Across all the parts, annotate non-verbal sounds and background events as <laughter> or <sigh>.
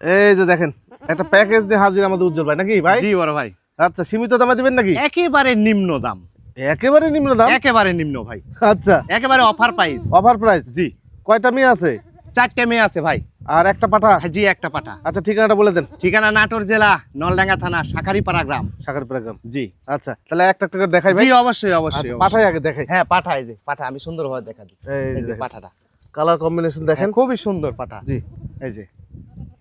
এই যে দেখেন একটা প্যাকেজ দিয়ে হাজির আমাদের উজ্জ্বল ভাই নাকি ভাই? জি বড় ভাই। আচ্ছা সীমিত দামে দিবেন নাকি? একেবারে নিম্ন দাম। একেবারে নিম্ন দাম? একেবারে নিম্ন ভাই। আচ্ছা। একেবারে অফার প্রাইস অফার প্রাইস জি। কয়টা মেয়ে আছে? চারটে মেয়ে আছে ভাই। আর একটা পাঠা? হ্যাঁ, জি একটা পাঠা। আচ্ছা ঠিকানাটা বলে দেন। ঠিকানা নাটোর জেলা নলডাঙ্গা থানা শাখারিপাড়া গ্রাম। সাগরপুরা গ্রাম। জি। আচ্ছা তাহলে একটা একটা করে দেখাই ভাই। জি অবশ্যই অবশ্যই আচ্ছা। পাঠাই আগে দেখাই। হ্যাঁ পাঠা এই যে পাঠা আমি সুন্দরভাবে দেখা দিই এই যে পাঠাটা। কালার কম্বিনেশন দেখেন। দেখেন খুবই সুন্দর পাঠা। জি। এই যে।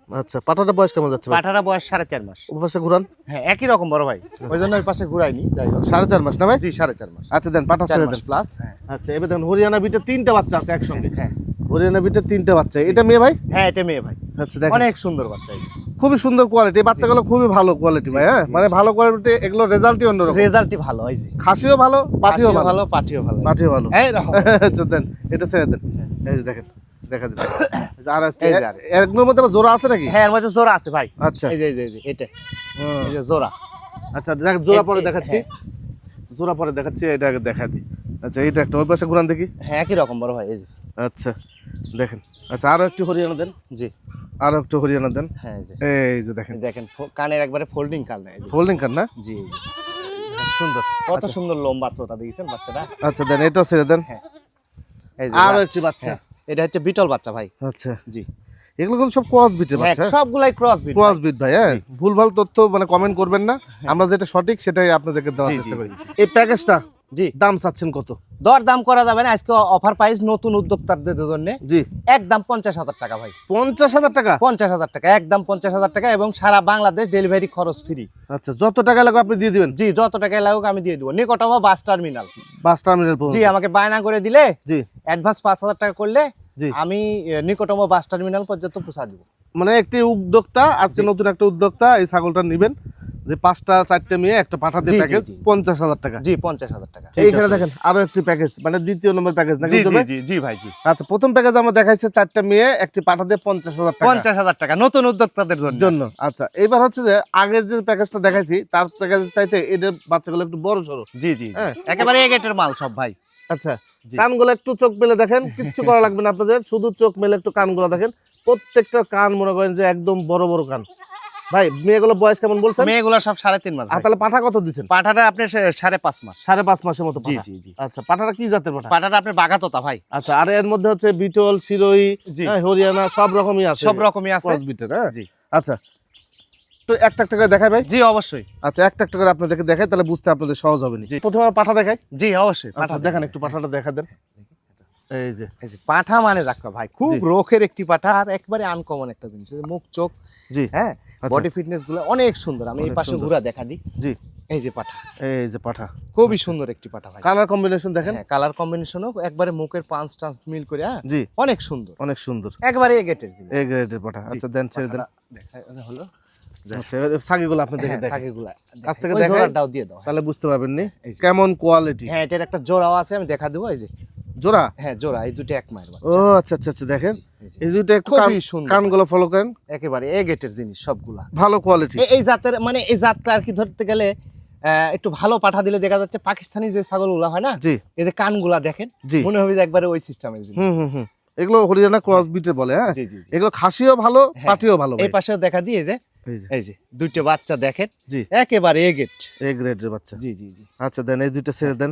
আচ্ছা পাঠাটা বয়স কেমন যাচ্ছে পাঠাটা বয়স সাড়ে চার মাস। উপপাশে ঘুরান। হ্যাঁ একই রকম বড় ভাই। ওই জন্য ওই পাশে ঘুরাইনি যাই হোক। সাড়ে চার মাস না ভাই? জি সাড়ে চার মাস। আচ্ছা দেন পাঠা ছেড়ে দেন। প্লাস হ্যাঁ। আচ্ছা এবার দেখুন হরিয়ানা বিটে তিনটা বাচ্চা আছে একসঙ্গে। হ্যাঁ। হরিয়ানা বিটে তিনটা বাচ্চা। এটা মেয়ে ভাই? হ্যাঁ এটা মেয়ে ভাই। আচ্ছা দেখেন। অনেক সুন্দর বাচ্চা খুবই সুন্দর কোয়ালিটি বাচ্চাগুলো খুবই ভালো কোয়ালিটি ভাই হ্যাঁ? মানে ভালো কোয়ালিটি এগুলো রেজাল্টই অন্যরকম। রেজাল্টই ভালো এই যে। খাসিও ভালো পাটিও পাঠিও ভালো। ভালো পাঠিও ভালো। পাটিও ভালো। এই রকম। আচ্ছা দেন এটা ছেড়ে দেন। এই যে দেখেন। দেখা দিন <coughs> আচ্ছা, আর এগুলোর মধ্যে আবার জোড়া আছে নাকি? হ্যাঁ এর মধ্যে জোড়া আছে ভাই। আচ্ছা। এই যে এই যে, এটা। এই যে জোড়া। আচ্ছা দেখ জোড়া পরে দেখাচ্ছি। জোড়া পরে দেখাচ্ছি এটা আগে দেখা দিই। আচ্ছা এটা একটা ওই পাশে ঘুরান দেখি। হ্যাঁ একই রকম বড় ভাই এই যে। আচ্ছা দেখেন। আচ্ছা আরও একটু হরিয়ানা দেন। জি। আরও একটু হরিয়ানা দেন। হ্যাঁ এই যে। দেখেন। দেখেন কানের একবারে ফোল্ডিং কান যে। হোল্ডিং কার না? জি সুন্দর। কত সুন্দর লোম বাচ্চাটা দেখেছেন বাচ্চাটা আচ্ছা দেন এটাও ছেড়ে দেন। হ্যাঁ। এই যে আরও last- একটি বাচ্চা। হ্যাঁ, এটা হচ্ছে বিটল বাচ্চা ভাই। আচ্ছা। জি। এগুলো কিন্তু সব ক্রস বিটের হ্যাঁ বাচ্চা। সবগুলাই ক্রস বিট ক্রস বিট ভাই হ্যাঁ? ভুলভাল তথ্য মানে কমেন্ট করবেন না। আমরা যেটা সঠিক সেটাই আপনাদেরকে দেওয়ার চেষ্টা করি। এই প্যাকেজটা জি। দাম চাচ্ছেন কত? দর দাম করা যাবে না আজকে অফার প্রাইস নতুন উদ্যোক্তাদের জন্য। জি। একদম পঞ্চাশ হাজার টাকা ভাই। পঞ্চাশ হাজার টাকা? পঞ্চাশ হাজার টাকা একদম পঞ্চাশ হাজার টাকা এবং সারা বাংলাদেশ ডেলিভারি খরচ ফ্রি আচ্ছা যত টাকা লাগবে আপনি দিয়ে দিবেন? জি যত টাকা লাগুক আমি দিয়ে দেবো। নিকটম বাস টার্মিনাল বাস টার্মিনাল জি আমাকে বায়না করে দিলে জি। অ্যাডভান্স পাঁচ হাজার টাকা করলে জি। আমি নিকটম বাস টার্মিনাল পর্যন্ত পৌঁছা দিব। মানে একটি উদ্যোক্তা আজকে নতুন একটা উদ্যোক্তা এই ছাগলটা নেবেন। যে পাঁচটা চারটে মেয়ে একটা পাঠা দিয়ে প্যাকেজ পঞ্চাশ হাজার টাকা। জি পঞ্চাশ হাজার টাকা। এইখানে দেখেন আরও একটি প্যাকেজ মানে দ্বিতীয় নম্বর প্যাকেজ নাকি জি জি ভাই? জি। আচ্ছা প্রথম প্যাকেজ আমরা দেখাইছে চারটা মেয়ে একটি পাঠা দিয়ে পঞ্চাশ হাজার টাকা। পঞ্চাশ হাজার টাকা নতুন উদ্যোক্তাদের জন্য। আচ্ছা। এবার হচ্ছে যে আগের যে প্যাকেজটা দেখাইছি তার প্যাকেজ চাইতে এদের বাচ্চাগুলো একটু বড় সড়ো। জি জি হ্যাঁ। একেবারে এ গেটের মাল সব ভাই। আচ্ছা। কানগুলো একটু চোখ মেলে দেখেন কিচ্ছু করা লাগবে না আপনাদের শুধু চোখ মেলে একটু কানগুলো দেখেন। প্রত্যেকটা কান মনে করেন যে একদম বড় বড় কান। ভাই মেয়েগুলো বয়স কেমন বলছেন? মেয়েগুলো সব সাড়ে তিন মাস তাহলে পাঠা কত দিচ্ছেন? পাঠাটা আপনি সাড়ে পাঁচ মাস। সাড়ে পাঁচ মাসের মতো জি জি জি। আচ্ছা পাঠাটা কি জাতের পাঠা? পাঠাটা আপনি বাগাতোতা ভাই। আচ্ছা আর এর মধ্যে হচ্ছে বিটল শিরোই হ্যাঁ, হরিয়ানা সব রকমই আছে। সব রকমই আছে। বিটের হ্যাঁ? জি। আচ্ছা তো একটা একটা করে দেখাই ভাই? জি অবশ্যই। আচ্ছা একটা একটা করে আপনাদেরকে দেখাই তাহলে বুঝতে আপনাদের সহজ হবে না। প্রথমে পাঠা দেখাই? জি অবশ্যই আচ্ছা পাঠা দেখেন একটু পাঠাটা দেখা দেন। এই যে। এই যে পাঠা মানে রাখা ভাই খুব রোখের একটি পাঠা আর একবারে আনকমন একটা জিনিস। মুখ চোখ জি। হ্যাঁ? আচ্ছা। বডি ফিটনেসগুলো অনেক সুন্দর। আমি এই পাশে। ঘুরা দেখা দিই। জি। এই যে পাঠা। এই যে পাঠা। খুবই সুন্দর একটি পাঠা ভাই। কালার কম্বিনেশন দেখেন। হ্যাঁ কালার কম্বিনেশনও একবারে মুখের পাঁচ টান্স মিল করে হ্যাঁ? জি। অনেক সুন্দর। অনেক সুন্দর। একবারে এ গেটের জিনিস। এই গ্রেডের পাঠা। আচ্ছা দেন ছেড়ে দেন। দেখা- হলো। আচ্ছা এবার সাগিগুলো আপনি দেখে হ্যাঁ, কাছ থেকে দিয়ে দাও। তাহলে বুঝতে পারবেন নি কেমন কোয়ালিটি হ্যাঁ এটার একটা জোড়াও আছে আমি দেখা দেবো। এই যে জোড়া? হ্যাঁ জোড়া এই দুটো এক মায়ের ও আচ্ছা আচ্ছা আচ্ছা দেখেন। এই দুটো খুবই কান- সুন্দর। কানগুলো ফলো করেন। একেবারে এ গেটের জিনিস সবগুলা। ভালো কোয়ালিটি এই জাতের মানে এই জাতটা আর কি ধরতে গেলে একটু ভালো পাঠা দিলে দেখা যাচ্ছে পাকিস্তানি যে ছাগলগুলা হয় না জি। এই যে কানগুলা দেখেন মনে হবে যে একবারে ওই সিস্টেমের জিনিস। হুম হুম হুম। এগুলো হরিয়ানা ক্রস বিটে বলে হ্যাঁ। এগুলো খাসিও ভালো হ্যাঁ। পাটিও ভালো এই। পাশেও দেখা দিয়ে যে এই যে। দুইটা বাচ্চা দেখেন জি। একেবারে এ গেট এই গ্রেডের বাচ্চা। জি জি জি। আচ্ছা দেন এই দুইটা ছেড়ে দেন।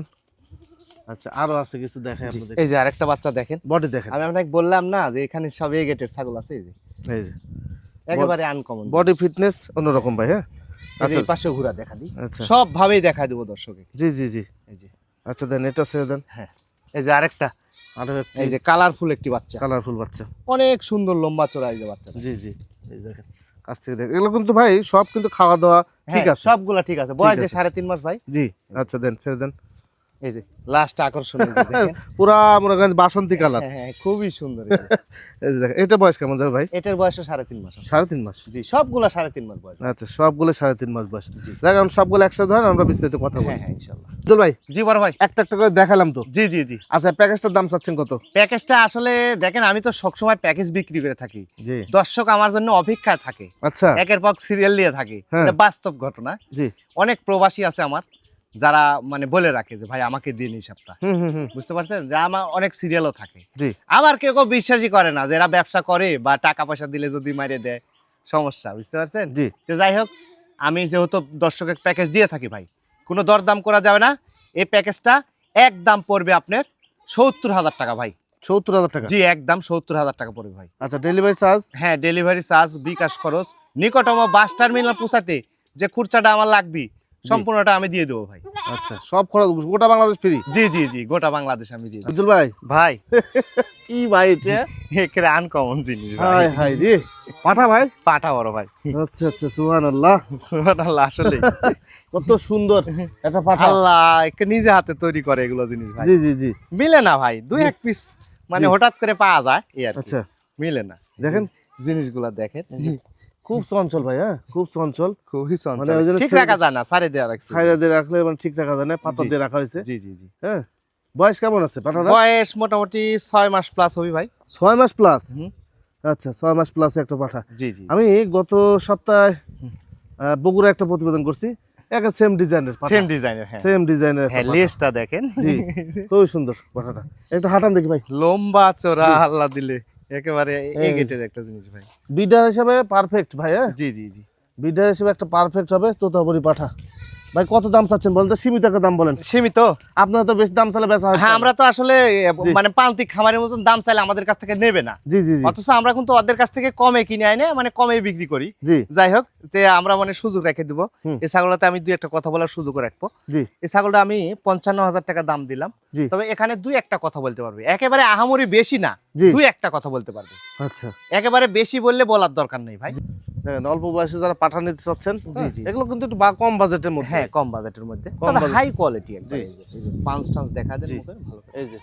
আচ্ছা আরও আছে কিছু দেখাই জি। আপনাদের এই যে আরেকটা বাচ্চা দেখেন। বডি দেখেন। আমি আপনাকে বললাম না যে এখানে সব এ গেটের ছাগল আছে এই যে। এই যে। একেবারে আনকমন বডি ফিটনেস অন্যরকম ভাই হ্যাঁ? আচ্ছা এই পাশে ঘুরা দেখা দিই। আচ্ছা। সব ভাবেই দেখা দেবো দর্শকে জি জি জি। এই যে। আচ্ছা দেন এটা ছেড়ে দেন। হ্যাঁ। এই যে আরেকটা। আরও এই যে কালারফুল একটি বাচ্চা। কালারফুল বাচ্চা। অনেক সুন্দর লম্বা চড়া এই যে বাচ্চা জি জি। এই দেখেন কাছ থেকে দেখেন। এগুলো কিন্তু ভাই সব কিন্তু খাওয়া দাওয়া ঠিক আছে। সবগুলা ঠিক আছে। বয়স যে সাড়ে তিন মাস ভাই। জি আচ্ছা দেন ছেড়ে দেন। এই যে লাস্ট আকর্ষণ। <laughs> পুরা মনে করেন বাসন্তী কালার। হ্যাঁ হ্যাঁ খুবই সুন্দর <laughs> এই যে। দেখেন এটা বয়স কেমন যাবে ভাই? এটার বয়সও সাড়ে তিন মাস সাড়ে তিন মাস। জি সবগুলা সাড়ে তিন মাস বয়স। আচ্ছা সবগুলো সাড়ে তিন মাস বয়স। দেখেন সবগুলো একসাথে ধরেন আমরা বিস্তারিত কথা বলি। হ্যাঁ হ্যাঁ ইনশাল্লাহ। ভাই জি বড় ভাই। একটা একটা করে দেখালাম তো। জি জি জি। আচ্ছা প্যাকেজটার দাম চাচ্ছেন কত? প্যাকেজটা আসলে দেখেন আমি তো সবসময় প্যাকেজ বিক্রি করে থাকি। জি। দর্শক আমার জন্য অপেক্ষায় থাকে। আচ্ছা। একের পর সিরিয়াল নিয়ে থাকে। হ্যাঁ। এটা বাস্তব ঘটনা। জি। অনেক প্রবাসী আছে আমার। যারা মানে বলে রাখে যে ভাই আমাকে দিন হিসাবটা বুঝতে পারছেন? যে আমার অনেক সিরিয়ালও থাকে। আবার কেউ কেউ বিশ্বাসই করে না যে এরা ব্যবসা করে বা টাকা পয়সা দিলে যদি মারিয়ে দেয় সমস্যা বুঝতে পারছেন? জি। তো যাই হোক আমি যেহেতু দর্শকের প্যাকেজ দিয়ে থাকি ভাই কোনো দরদাম করা যাবে না। এই প্যাকেজটা একদম পড়বে আপনার সত্তর হাজার টাকা ভাই। সত্তর হাজার টাকা? জি একদম সত্তর হাজার টাকা পড়বে ভাই। আচ্ছা ডেলিভারি চার্জ হ্যাঁ ডেলিভারি চার্জ বিকাশ খরচ। নিকটম বাস টার্মিনাল পৌঁছাতে যে খরচাটা আমার লাগবে। সম্পূর্ণটা আমি দিয়ে দেবো ভাই। আচ্ছা সব খরচ গোটা বাংলাদেশ ফ্রি জি জি জি গোটা বাংলাদেশ আমি দিয়ে দেবো। ভাই। ভাই। <laughs> কি ভাই এটা? <laughs> একেবারে আনকমন জিনিস ভাই। হাই রে। পাঠা ভাই? পাটা বড় ভাই। আচ্ছা আচ্ছা সুহান আল্লাহ সুবহানাল্লাহ, আসলে <laughs> কত সুন্দর একটা পাঠা। আল্লাহ একে নিজে হাতে তৈরি করে এগুলো জিনিস ভাই। জি জি জি। মিলে না ভাই দুই এক পিস মানে হঠাৎ করে পাওয়া যায় এই আর আচ্ছা। মিলে না। দেখেন। জিনিসগুলো দেখেন। খুব চঞ্চল ভাই হ্যাঁ? খুব চঞ্চল। খুবই চঞ্চল। মানে ঠিক রাখা যায় না দেওয়া রাখছে। খাইরা দিয়ে রাখলে মানে ঠিক রাখা যায় না পাতা দিয়ে রাখা হয়েছে। জি জি জি। হ্যাঁ? বয়স কেমন আছে পাঠাটা বয়স মোটামুটি ছয় মাস প্লাস হবি ভাই। ছয় মাস প্লাস হুম। আচ্ছা ছয় মাস প্লাস একটা পাঠা। জি জি। আমি গত সপ্তাহে বগুড়া একটা প্রতিবেদন করছি। একটা সেম ডিজাইনের সেম ডিজাইনের হ্যাঁ। সেম ডিজাইনের হ্যাঁ লেসটা দেখেন। জি খুবই সুন্দর পাঠাটা। একটু হাঁটান দেখি ভাই। লম্বা চোরা আল্লাহ দিলে। একেবারে এই গেটের একটা জিনিস ভাই। বিডার হিসাবে পারফেক্ট ভাই হ্যাঁ? জি জি জি। বিডার হিসাবে একটা পারফেক্ট হবে তো তোতাপুরি পাঠা। ভাই কত দাম চাচ্ছেন বলেন তো? সীমিত একটা দাম বলেন। সীমিত? আপনারা তো বেশি দাম চালে বেচা হয় হ্যাঁ আমরা তো আসলে মানে পান্তিক খামারের মতন দাম চাইলে আমাদের কাছ থেকে নেবে না। জি জি জি। অথচ আমরা কিন্তু ওদের কাছ থেকে কমে কিনে আইনে মানে কমে বিক্রি করি। জি। যাই হোক যে আমরা মানে সুযোগ রেখে দিব। এই ছাগলটাতে আমি দুই একটা কথা বলার সুযোগ রাখব। জি। এই ছাগলটা আমি পঞ্চান্ন হাজার টাকা দাম দিলাম। জি। তবে এখানে দুই একটা কথা বলতে পারবে। একেবারে আহামরি বেশি না দুই একটা কথা বলতে পারবে। আচ্ছা। একেবারে বেশি বললে বলার দরকার নেই ভাই। দেখেন অল্প বয়সে যারা পাঠা নিতে চাচ্ছেন জি, হ্যাঁ, জি। এগুলো কিন্তু একটু কম বাজেটের মধ্যে। হ্যাঁ কম বাজেটের মধ্যে। কম হাই কোয়ালিটি একদম এই যে পাঁচ টান্স দেখা দেন ভালো এই যে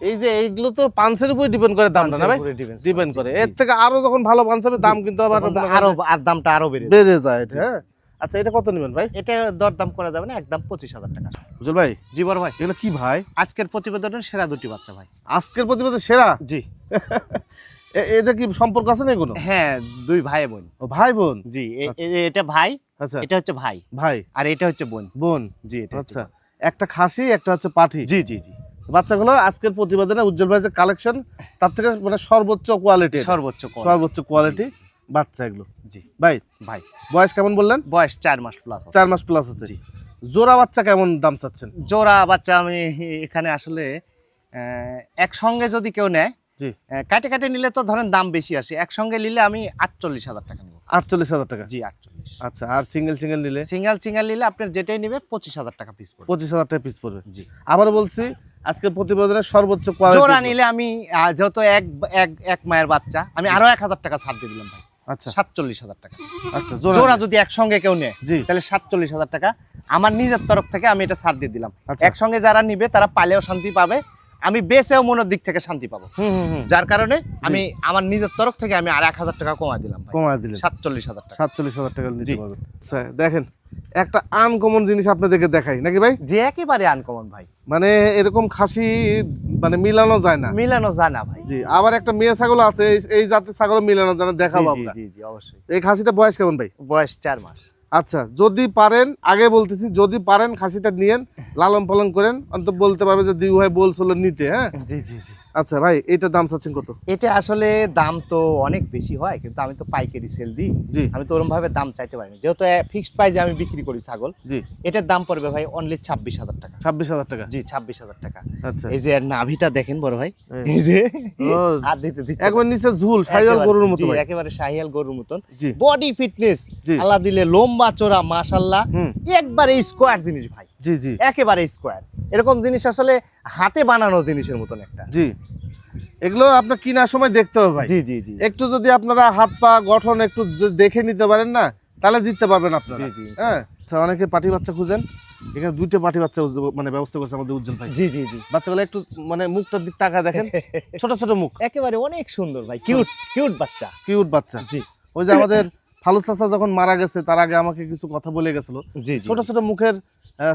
এই যে এইগুলো তো পাঁচের উপরে ডিপেন্ড করে দামটা না ভাই? ডিপেন্ড করে, এর থেকে আরও যখন ভালো পাঞ্চ হবে দাম কিন্তু আবার আরও আর দামটা আরও বেড়ে বেড়ে যায় হ্যাঁ আচ্ছা এটা কত নেবেন ভাই? এটা দরদাম করা যাবে না একদম পঁচিশ হাজার টাকা। বুঝল ভাই? জি বড় ভাই। এগুলো কি ভাই? আজকের প্রতিবেদনের সেরা দুটি বাচ্চা ভাই। আজকের প্রতিবেদন সেরা? জি। <laughs> এদের কি সম্পর্ক আছে না এগুলো? হ্যাঁ দুই ভাই বোন। ও ভাই বোন? জি এ- এটা ভাই আচ্ছা। এটা হচ্ছে ভাই। ভাই। আর এটা হচ্ছে বোন। বোন। জি এটা আচ্ছা। একটা খাসি একটা হচ্ছে পাঠি। জি জি জি। বাচ্চাগুলো আজকের প্রতিবেদনে উজ্জ্বল ভাই যে কালেকশন তার থেকে মানে সর্বোচ্চ কোয়ালিটি সর্বোচ্চ সর্বোচ্চ কোয়ালিটি বাচ্চা এগুলো। জি। ভাই ভাই। বয়স কেমন বললেন? বয়স চার মাস প্লাস চার মাস প্লাস আছে। জি। জোড়া বাচ্চা কেমন দাম চাচ্ছেন? জোড়া বাচ্চা আমি এখানে আসলে একসঙ্গে যদি কেউ নেয় জি। কাটে কাটে নিলে তো ধরেন দাম বেশি আসে। একসঙ্গে নিলে আমি আটচল্লিশ হাজার টাকা নেব। আটচল্লিশ হাজার টাকা? জি আটচল্লিশ। আচ্ছা আর সিঙ্গেল সিঙ্গেল নিলে? সিঙ্গেল সিঙ্গেল নিলে আপনার যেটাই নেবে পঁচিশ হাজার টাকা পিস পড়বে। পঁচিশ হাজার টাকা পিস পড়বে। জি। আবার বলছি আজকের প্রতিবেদনের সর্বোচ্চ জোড়া নিলে আমি যেহেতু এক এক এক মায়ের বাচ্চা আমি আরও এক হাজার টাকা ছাড় দিয়ে দিলাম ভাই। আচ্ছা। সাতচল্লিশ হাজার টাকা। আচ্ছা জোড়া জোড়া যদি একসঙ্গে কেউ নেয় জি। তাহলে সাতচল্লিশ হাজার টাকা। আমার নিজের তরফ থেকে আমি এটা ছাড় দিয়ে দিলাম। আচ্ছা। একসঙ্গে যারা নিবে তারা পালেও শান্তি পাবে। আমি বেচেও মনের দিক থেকে শান্তি পাবো। হুম হুম হুম। যার কারণে আমি আমার নিজের তরফ থেকে আমি আর এক হাজার টাকা কমায় দিলাম। কমায় দিলেন। সাতচল্লিশ হাজার টাকা। সাতচল্লিশ হাজার টাকা নিতে। পারবেন। দেখেন একটা আনকমন জিনিস আপনাদেরকে দেখাই নাকি ভাই? যে একেবারে আনকমন ভাই। মানে এরকম খাসি মানে মিলানো যায় না। মিলানো যায় না ভাই। জি আবার একটা মেয়ে ছাগল আছে এই- জাতের ছাগল মিলানো যায় না দেখাবো জি জি অবশ্যই। এই খাসিটা বয়স কেমন ভাই? বয়স চার মাস। আচ্ছা যদি পারেন, আগে বলতেছি, যদি পারেন, খাসিটা নিয়েন, লালন পালন করেন, অন্তত বলতে পারবে যে দিউ ভাই বলছিল নিতে হ্যাঁ? জি জি জি। আচ্ছা ভাই এটার দাম চাচ্ছেন কত? এটা আসলে দাম তো অনেক বেশি হয় কিন্তু আমি তো পাইকারি সেল দিই। আমি তো ওরকম ভাবে দাম চাইতে পারিনি যেহেতু ফিক্সড প্রাইজে আমি বিক্রি করি ছাগল জি। এটার দাম পড়বে ভাই অনলি ছাব্বিশ হাজার টাকা। ছাব্বিশ হাজার টাকা? জি ছাব্বিশ হাজার টাকা। আচ্ছা। এই যে নাভিটা দেখেন বড় ভাই। এই। এই যে আর দিতে দিচ্ছে। একবার নিচে ঝুল একেবারে- গরুর মতো জি, একেবারে শাহিয়াল গরুর মতন। Body fitness. আল্লাহ দিলে লম্বা চোরা মাশাল্লাহ একবারে স্কোয়ার জিনিস ভাই। জি জি। একেবারে স্কোয়ার এরকম জিনিস আসলে হাতে বানানো জিনিসের মতন একটা। জি। এগুলো আপনার কেনার সময় দেখতে হবে ভাই। জি জি জি। একটু যদি আপনারা হাত পা গঠন একটু দেখে নিতে পারেন না তাহলে জিততে পারবেন আপনারা। জি জি হ্যাঁ? আচ্ছা, অনেকে পাটি বাচ্চা খুঁজেন। এখানে দুইটা পাটি বাচ্চা মানে ব্যবস্থা করছে আমাদের উজ্জ্বল ভাই। জি জি জি। বাচ্চাগুলো একটু মানে মুখটার দিক তাকা দেখেন। <laughs> ছোট ছোট মুখ। একেবারে অনেক সুন্দর ভাই কিউট কিউট বাচ্চা। কিউট বাচ্চা। জি। ওই যে আমাদের ফালু চাচা যখন মারা গেছে তার আগে আমাকে কিছু কথা বলে গেছিল। জি ছোট ছোট মুখের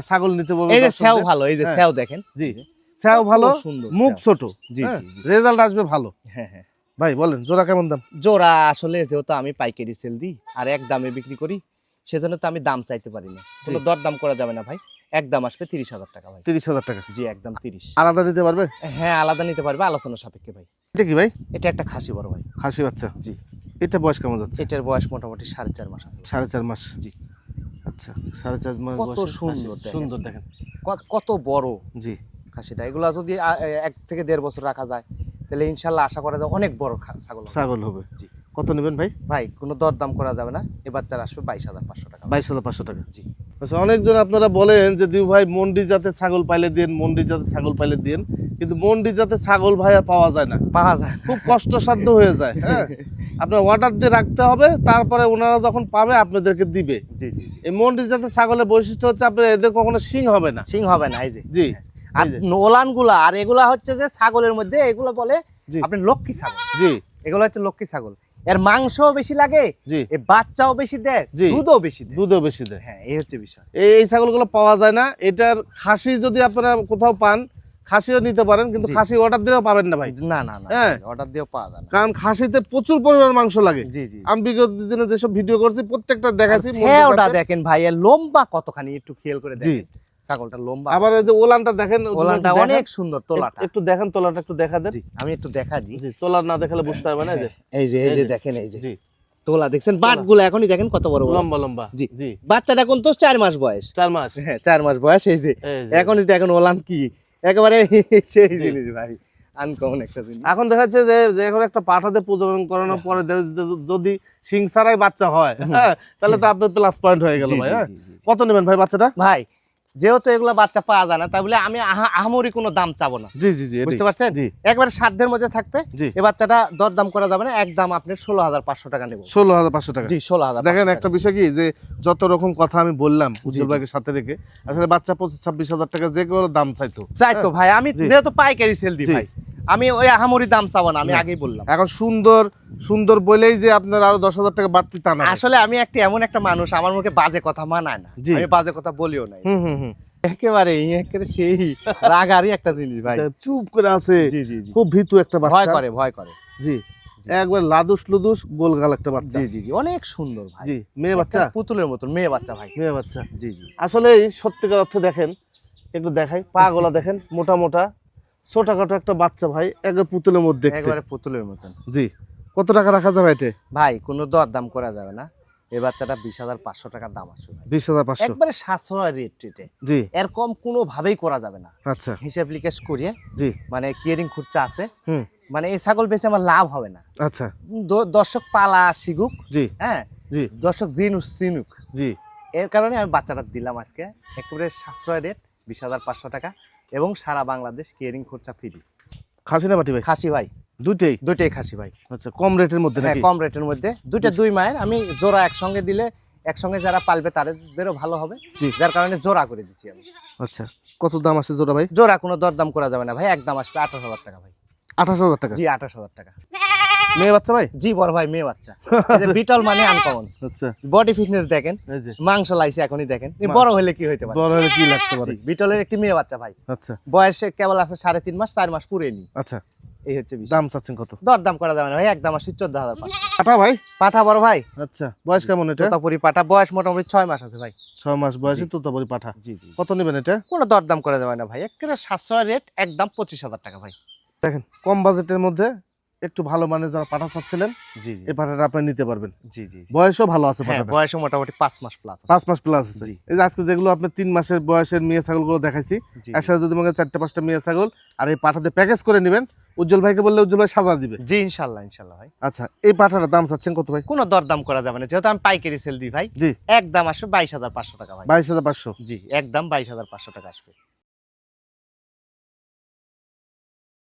ছাগল নিতে বলব এই যে। স্যাও ভালো এই যে। স্যাও দেখেন। জি। স্যাও ভালো মুখ ছোট। জি, হ্যাঁ। রেজাল্ট আসবে ভালো। হ্যাঁ হ্যাঁ। ভাই বলেন জোড়া কেমন দাম? জোড়া আসলে যেহেতু আমি পাইকারি সেল দিই আর এক দামে বিক্রি করি সেজন্য তো আমি দাম চাইতে পারি না। কোনো দর দাম করা যাবে না ভাই। এক দাম আসবে তিরিশ হাজার টাকা ভাই। তিরিশ হাজার টাকা। জি একদম তিরিশ। আলাদা দিতে পারবে? হ্যাঁ আলাদা নিতে পারবে আলোচনা সাপেক্ষে ভাই। এটা কি ভাই? এটা একটা খাসি বড় ভাই। খাসি বাচ্চা। জি। এটা বয়স কেমন যাচ্ছে? এটার বয়স মোটামুটি সাড়ে চার মাস আছে। সাড়ে চার মাস। জি। আচ্ছা সাড়ে চার মাস কত সুন্দর সুন্দর দেখেন। কত- কত বড়। জি। খাসিটা এগুলো যদি এক থেকে দেড় বছর রাখা যায় তাহলে ইনশাল্লাহ আশা করা যায় অনেক বড় ছাগল ছাগল হবে। জি। কত নেবেন ভাই? ভাই কোনো দরদাম করা যাবে না। এ বাচ্চার আসবে বাইশ হাজার পাঁচশো টাকা। বাইশ হাজার পাঁচশো টাকা। জি। আচ্ছা অনেকজন আপনারা বলেন যে দিউ ভাই মন্ডি যাতে ছাগল পাইলে দিন মন্ডি যাতে ছাগল পাইলে দিন। কিন্তু মন্ডি যাতে ছাগল ভাই আর পাওয়া যায় না। পাওয়া যায় খুব কষ্টসাধ্য হয়ে যায় হ্যাঁ? <laughs> আপনার অর্ডার দিয়ে রাখতে হবে তারপরে ওনারা যখন পাবে আপনাদেরকে দিবে। জি জি এই মন্ডি যাতে ছাগলের বৈশিষ্ট্য হচ্ছে আপনার এদের কখনো শিং হবে না। সিং হবে না এই যে। জি। আর এই নোলানগুলা আর এগুলা হচ্ছে যে ছাগলের মধ্যে এগুলো বলে আপনি লক্ষ্মী ছাগল। জি। এগুলো হচ্ছে লক্ষ্মী ছাগল। এর মাংসও বেশি লাগে বাচ্চাও বেশি দেয় দুধও বেশি দেয়। দুধও বেশি দেয়। হ্যাঁ এই হচ্ছে বিষয়। এই ছাগলগুলো পাওয়া যায় না। এটার খাসি যদি আপনারা কোথাও পান খাসিও নিতে পারেন কিন্তু খাসি অর্ডার দিলেও পাবেন না ভাই। না না না হ্যাঁ। অর্ডার দিয়েও পাওয়া যায় না। কারণ খাসিতে প্রচুর পরিমাণ মাংস লাগে। জি জি। আমি বিগত দিনে যেসব ভিডিও করছি প্রত্যেকটা দেখাচ্ছি ওটা দেখেন ভাই এর লম্বা কতখানি একটু খেয়াল করে দেখেন। ছাগলটা লম্বা। আবার এই যে ওলানটা দেখেন ওলানটা অনেক সুন্দর তোলাটা। একটু দেখেন তোলাটা একটু দেখা দেন। আমি একটু দেখা দিই। জি তোলা না দেখালে বুঝতে পারবে না এই যে। এই যে এই যে। দেখেন এই যে। জি। তোলা দেখছেন? বাটগুলো এখনই দেখেন কত বড় লম্বা লম্বা। জি। জি। বাচ্চাটা এখন তো চার মাস বয়স। চার মাস। হ্যাঁ চার মাস বয়স এই যে। এখনই দেখেন ওলান কি? একেবারে <laughs> সেই জিনিস ভাই। আনকমন একটা জিনিস। এখন দেখা যাচ্ছে যে যে এখন একটা পাঠাতে প্রজনন করানোর পরে দে- যদি সিং ছাড়াই বাচ্চা হয় হ্যাঁ তাহলে তো আপনার প্লাস পয়েন্ট হয়ে গেল ভাই হ্যাঁ। কত নেবেন ভাই বাচ্চাটা? ভাই যেহেতু এগুলো বাচ্চা পাওয়া যায় না তাই বলে আমি আহামরি কোনো দাম চাবো না। জি জি জি বুঝতে পারছেন? জি। একবারে সাধ্যের মধ্যে থাকবে। জি। এই বাচ্চাটা দরদাম করা যাবে না একদম আপনি ষোলো হাজার পাঁচশো টাকা নেব। ষোলো হাজার পাঁচশো টাকা। জি ষোলো হাজার দেখেন একটা বিষয় কি যে যত রকম কথা আমি বললাম উজ্জ্বল ভাইকে সাথে রেখে আসলে বাচ্চা পঁচিশ ছাব্বিশ হাজার টাকা যে কোনো দাম চাইতো। চাইতো ভাই আমি যেহেতু পাইকারি সেল দিই ভাই। আমি ওই আহামরি দাম চাবো না আমি। আগেই বললাম। এখন সুন্দর সুন্দর বলেই যে আপনার আরও দশ হাজার টাকা বাড়তি তা না। আসলে আমি একটা এমন একটা মানুষ আমার মুখে বাজে কথা মানায় না। জি। আমি বাজে কথা বলিও নাই। হুম হুম হুম। একেবারে একেবারে সেই রাগারই একটা জিনিস ভাই। চুপ করে আছে। খুব ভীতু একটা ভয় করে ভয় করে। জি। একবার লাদুস লুদুস গোলগাল একটা বাচ্চা। জি জি জি অনেক সুন্দর ভাই। জি মেয়ে বাচ্চা? পুতুলের মতন মেয়ে বাচ্চা ভাই। মেয়ে বাচ্চা। জি জি। আসলে সত্যিকার অর্থে দেখেন একটু দেখাই। পা গোলা দেখেন মোটা মোটা। ছোটখাটো একটা বাচ্চা ভাই একবার পুতুলের মধ্যে দেখতে। একেবারে পুতুলের মতন। জি কত টাকা রাখা যাবে এটা ভাই কোনো দর দাম করা যাবে না। এই বাচ্চাটা বিশ হাজার পাঁচশো টাকার দাম আসবে বিশ হাজার পাঁচশো। একবারে সাশ্রয় রেট রেটে জি। এর কম কোনোভাবেই করা যাবে না। আচ্ছা। হিসাব লিকেশ করিয়ে জি। মানে কিয়ারিং খরচা আছে। হুম। মানে এই ছাগল বেচে আমার লাভ হবে না। আচ্ছা। দর্শক পালা শিখুক। জি। হ্যাঁ? জি। দর্শক জিনুক চিনুক। জি। এর কারণে আমি বাচ্চাটা দিলাম আজকে। একেবারে সাশ্রয় রেট বিশ হাজার পাঁচশো টাকা এবং সারা বাংলাদেশ কেয়ারিং খরচা ফ্রি খাসি না বাটি ভাই? খাসি ভাই। দুইটাই? দুইটাই খাসি ভাই। আচ্ছা কম রেটের মধ্যে হ্যাঁ কম রেটের মধ্যে। দুইটা দুই মায়ের। আমি জোড়া একসঙ্গে দিলে একসঙ্গে যারা পালবে তাদেরও ভালো হবে। জি। যার কারণে জোড়া করে দিচ্ছি আমি। আচ্ছা কত দাম আছে জোড়া ভাই? জোড়া কোনো দরদাম করা যাবে না ভাই। একদম আসবে আঠাশ হাজার টাকা ভাই। আঠাশ হাজার টাকা? জি আঠাশ হাজার টাকা। মেয়ে বাচ্চা ভাই? জি বড় ভাই মেয়ে বাচ্চা। বিটল মানে আনকমন আচ্ছা। বডি ফিটনেস দেখেন মাংস লাইছে এখনই দেখেন। বড় হলে কি হইতে পারে? বড় হলে কি লাগতে পারে? বিটলের একটি মেয়ে বাচ্চা ভাই। আচ্ছা। বয়সে কেবল আছে সাড়ে তিন মাস চার মাস পুরে নি। আচ্ছা। এই হচ্ছে দাম চাচ্ছেন কত? দর দাম করা যাবে না ভাই একদম আসি চোদ্দ হাজার পাঠা ভাই? পাঠা বড় ভাই। আচ্ছা বয়স কেমন এটা? তোতাপুরি পাঠা বয়স মোটামুটি ছয় মাস আছে ভাই। ছয় মাস বয়সে। তোতাপুরি পাঠা। জি জি। কত নেবেন এটা? কোনো দরদাম করা যাবে না ভাই একেবারে সাশ্রয় রেট একদম পঁচিশ হাজার টাকা ভাই। দেখেন কম বাজেটের মধ্যে একটু ভালো মানে যারা পাঠা চাচ্ছিলেন জি এই পাঠাটা আপনি নিতে পারবেন। জি জি বয়সও ভালো আছে হ্যাঁ পাঠাটা। বয়সে মোটামুটি পাঁচ মাস প্লাস পাঁচ মাস প্লাস আছে। জি। এই যে আজকে যেগুলো আপনি তিন মাসের বয়সের মেয়ে ছাগলগুলো দেখাইছি একসাথে যদি মনে চারটে পাঁচটা মেয়ে ছাগল আর এই পাঠাতে প্যাকেজ করে নেবেন উজ্জ্বল ভাইকে বললে উজ্জ্বল ভাই সাজা দিবে। জি ইনশাল্লাহ ইনশাল্লাহ ভাই। আচ্ছা এই পাঠাটার দাম চাচ্ছেন কত ভাই? কোনো দরদাম করা যাবে না যেহেতু আমি পাইকারি সেল দিই ভাই। জি। এক দাম আসবে বাইশ হাজার পাঁচশো টাকা ভাই। বাইশ হাজার পাঁচশো। জি একদম বাইশ হাজার পাঁচশো টাকা আসবে।